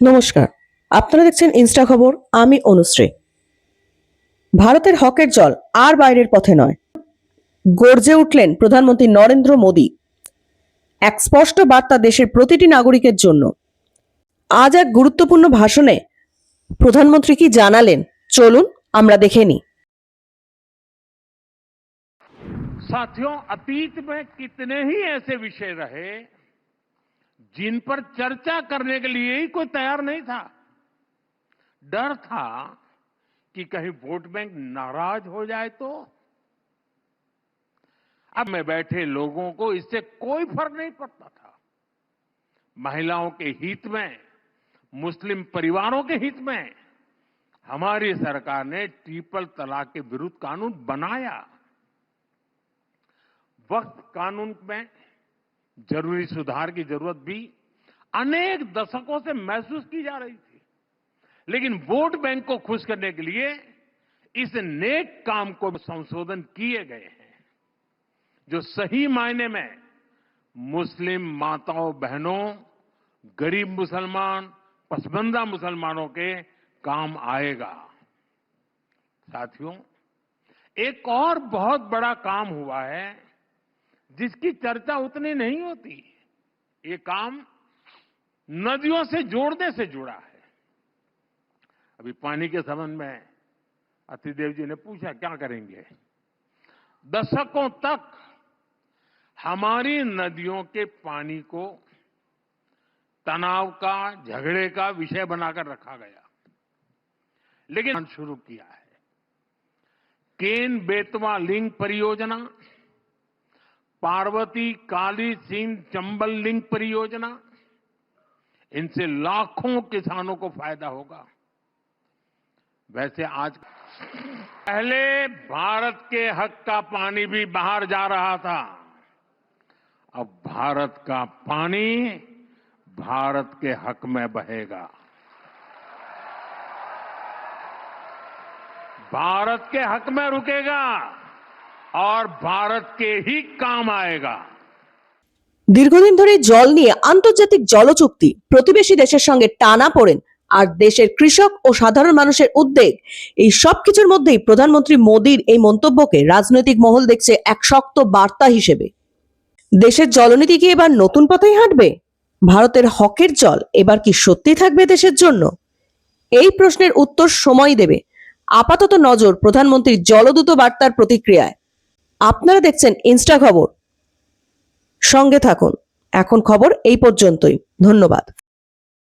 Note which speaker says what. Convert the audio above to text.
Speaker 1: নমস্কার আপনারা দেখছেন ইনস্টা খবর আমি অনুশ্রী ভারতের হকের জল আর বাইরের পথে নয় গর্জে উঠলেন প্রধানমন্ত্রী নরেন্দ্র মোদী এক স্পষ্ট বার্তা দেশের প্রতিটি নাগরিকের জন্য আজ এক গুরুত্বপূর্ণ ভাষণে প্রধানমন্ত্রী কি জানালেন চলুন আমরা দেখে নিই
Speaker 2: साथियों अतीत में कितने ही ऐसे विषय रहे जिन पर चर्चा करने के लिए ही कोई तैयार नहीं था। डर था कि कहीं वोट बैंक नाराज़ हो जाए तो। अब में बैठे लोगों को इससे कोई फ़र्क नहीं पड़ता था। महिलाओं के हित में, मुस्लिम परिवारों के हित में हमारी सरकार ने ट्रिपल तलाक के विरुद्ध कानून बनाया। वक्त कानून में ज़रूरी सुधार की ज़रूरत भी अनेक दशकों से महसूस की जा रही थी। लेकिन वोट बैंक को खुश करने के लिए इस नेक काम को संशोधन किए गए हैं, जो सही मायने में मुस्लिम माताओं, बहनों, गरीब मुसलमान पसमंदा मुसलमानों के काम आएगा। साथियों, एक और बहुत बड़ा काम हुआ है जिसकी चर्चा उतनी नहीं होती, ये काम नदियों से जोड़ने से जुड़ा है। अभी पानी के संबंध में अतिदेव जी ने पूछा, क्या करेंगे? दशकों तक हमारी नदियों के पानी को तनाव का, झगड़े का विषय बनाकर रखा गया। लेकिन शुरू किया है। केन बेतवा लिंक परियोजना पार्वती, काली सिंह चंबल लिंक परियोजना, इनसे लाखों किसानों को फ़ायदा होगा। वैसे आज पहले भारत के हक का पानी भी बाहर जा रहा था। अब भारत का पानी भारत के हक में बहेगा। भारत के हक में रुकेगा। और भारत के ही काम आएगा
Speaker 1: দীর্ঘদিন ধরে জল নিয়ে আন্তর্জাতিক জল চুক্তি প্রতিবেশী দেশের সঙ্গে টানা পড়েন আর দেশের কৃষক ও সাধারণ মানুষের উদ্বেগ এই সব কিছুর মধ্যেই প্রধানমন্ত্রী মোদীর এই মন্তব্যকে রাজনৈতিক মহল দেখছে এক শক্ত বার্তা হিসেবে দেশের জলনীতি কি এবার নতুন পথেই হাঁটবে ভারতের হকের জল এবার কি সত্যি থাকবে দেশের জন্য এই প্রশ্নের উত্তর সময় দেবে আপাতত নজর প্রধানমন্ত্রীর জলদূত বার্তার প্রতিক্রিয়ায় আপনারা দেখছেন ইনস্টা খবর। সঙ্গে থাকুন। এখন খবর এই পর্যন্তই। ধন্যবাদ।